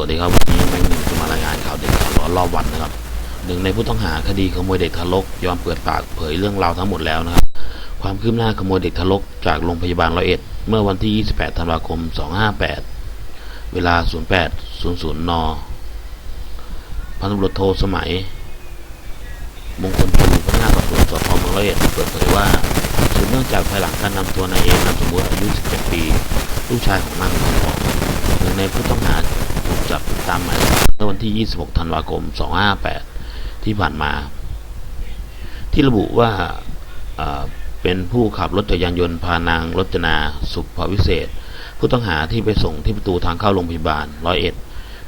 สวัสดีครับ วันนี้แมงหนึ่งจะมารายงานข่าวเด็กข่าร้อนรอบวันนะครับหนึ่งในผู้ต้องหาคดีขโมยเด็กทารกยอมเปิดปากเผยเรื่องราวทั้งหมดแล้วนะครับ ความคืบหน้าขโมยเด็กทารกจากโรงพยาบาลร้อยเอ็ด เมื่อวันที่ 28 ธันวาคม 258 เวลา 08.00 น พันตำรวจโทสมัย มงคลชูพนักงานสอบสวนสพเมืองร้อยเอ็ดเปิดเผยว่าสืบเนื่องจากภายหลังการนำตัวนายเอนามสมมติอายุ 17 ปี ลูกชายของนางทองหนึ่งในผู้ต้องหาามหมาเมื่อวันที่ 26 ธันวาคม 258 ที่ผ่านมา ที่ระบุว่าเป็นผู้ขับรถจักรยานยนต์พานางรจนาสุภวิเศษ ผู้ต้องหาที่ไปส่งที่ประตูทางเข้าโรงพยาบาลร้อยเอ็ด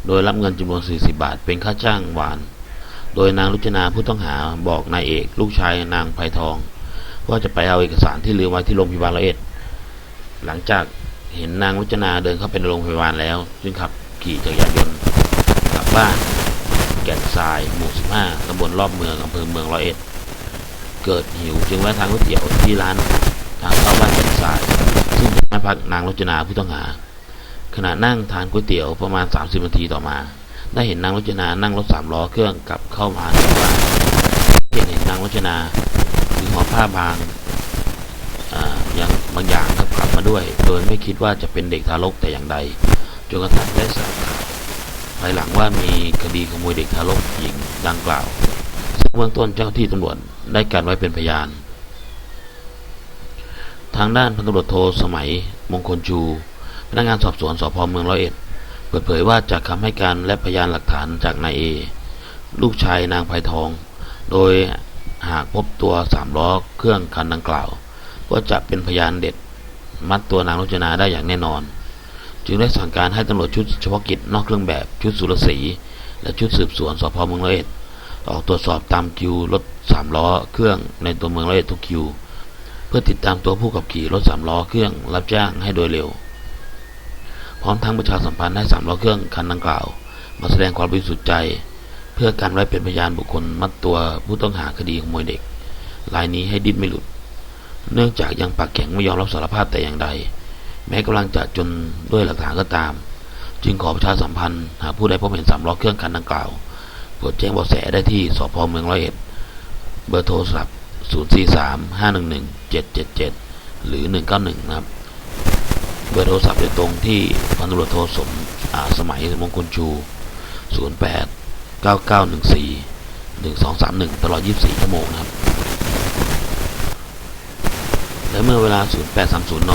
โดยรับเงินจำนวน 40 บาท เป็นค่าจ้างวาน โดยนางรุจนาผู้ต้องหาบอกนายเอก ลูกชายนางไพทอง ว่าจะไปเอาเอกสารที่ลืมไว้ที่โรงพยาบาลร้อยเอ็ดหลังจากเห็นนางรุจนาเดินเข้าไปในโรงพยาบาลแล้ว จึงขับขี่จักรยานยนต์ บ้านแก่นทราย หมู่ 15 ตำบลรอบเมือง อำเภอเมืองร้อยเอ็ด เกิดหิวจึงแวะทางก๋วยเตี๋ยวที่ร้านทางเข้าบ้านแก่นทราย ซึ่งเป็นบ้านพักนางรจนาผู้ต้องหา ขณะนั่งทานก๋วยเตี๋ยวประมาณ 30 นาทีต่อมา ได้เห็นนางรจนานั่งรถสามล้อเครื่องกลับเข้ามาในบ้านเห็นเห็นนางรจนาถือห่อผ้าบางอย่างบางอย่างครับขับมาด้วย โดยไม่คิดว่าจะเป็นเด็กทารกแต่อย่างใดจนกระทั่งได้ทราบข่า ภายหลังว่ามีคดีขโมยเด็กทารกหญิงดังกล่าว ซึ่งเบื้องต้นเจ้าที่ตำรวจได้กันไว้เป็นพยาน ทางด้านพันตำรวจโทสมัยมงคลชูพนักงานสอบสวนสพเมืองร้อยเอ็ด เปิดเผยว่าจากคำให้การและพยานหลักฐานจากนายเอลูกชายนางไพทอง โดยหากพบตัวสามล้อเครื่องคันดังกล่าว ก็จะเป็นพยานเด็ด มัดตัวนางรจนาได้อย่างแน่นอน จึงได้สั่งการให้ตำรวจชุดเฉพาะกิจนอกเครื่องแบบชุดสุรศรีและชุดสืบสวนสพเมืองร้อยเอ็ดออกตรวจสอบตามคิวรถสามล้อเครื่องในตัวเมืองร้อยเอ็ดทุกคิว เพื่อติดตามตัวผู้ขับขี่รถสามล้อเครื่องรับจ้างให้โดยเร็ว พร้อมทั้งประชาสัมพันธ์ให้สามล้อเครื่องคันดังกล่าว มาแสดงความบริสุทธิ์ใจ เพื่อการไว้เป็นพยานบุคคลมัดตัวผู้ต้องหาคดีขโมยเด็กรายนี้ให้ดิ้นไม่หลุด เนื่องจากยังปากแข็งไม่ยอมรับสารภาพแต่อย่างใด แม้กำลังจะจนด้วยหลักฐานก็ตาม จึงขอประชาสัมพันธ์หากผู้ใดพบเห็นสามล้อเครื่องคันดังกล่าวโปรดแจ้งเบาะแสได้ที่สพเมืองร้อยเอ็ดเบอร์โทรศัพท์ 043 511 777 หรือ 191 นะครับ เบอร์โทรศัพท์โดยตรงที่พันตำรวจโทสมสมัยมงคลชู 08 9914 1231 ตลอด 24 ชั่วโมงนะครับ และเมื่อเวลา 0830 น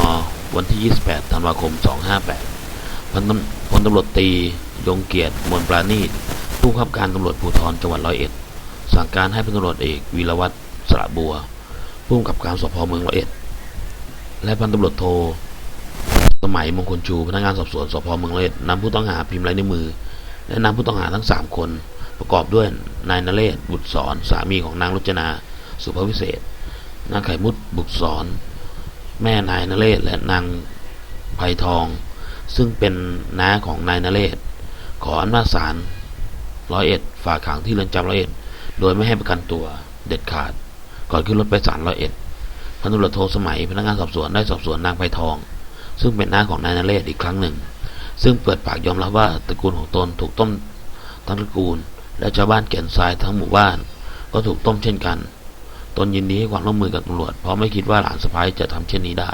วันที่ 28 ธันวาคม 258 พันตำพลตำรวจตี ยงเกียรติมนปราณีตผู้บังคับการตำรวจภูธรจังหวัดร้อยเอ็ด สั่งการให้พันตำรวจเอกวีรวัตรสระบัว ผู้กำกับการสพเมืองร้อยเอ็ด และพันตำรวจโท สมัยมงคลชู พนักงานสอบสวนสพเมืองร้อยเอ็ดนำผู้ต้องหาพิมพ์ลายนิ้วมือ และนำผู้ต้องหาทั้งสามคน ประกอบด้วยนายนเรศบุตรสอน สามีของนางรจนา สุภวิเศษ นางไข่มุดบุตรสอน แม่นายนเรศและนางไพทอง ซึ่งเป็นน้าของนายนเรศขออำนาจศาลร้อยเอ็ดฝากขังที่เรือนจำร้อยเอ็ดโดยไม่ให้ประกันตัวเด็ดขาด ก่อนขึ้นรถไปศาลร้อยเอ็ดพันตุรวจโทสมัยพนักงานสอบสวนได้สอบสวนนางไพทอง ซึ่งเป็นน้าของนายนเรศอีกครั้งหนึ่ง ซึ่งเปิดปากยอมรับว่าตระกูลของตนถูกต้มทั้งตระกูล และชาวบ้านแก่นทรายทั้งหมู่บ้าน ก็ถูกต้มเช่นกัน ตนยินดีให้ความร่วมมือกับตำรวจ เพราะไม่คิดว่าหลานสะพ้ายจะทำเช่นนี้ได้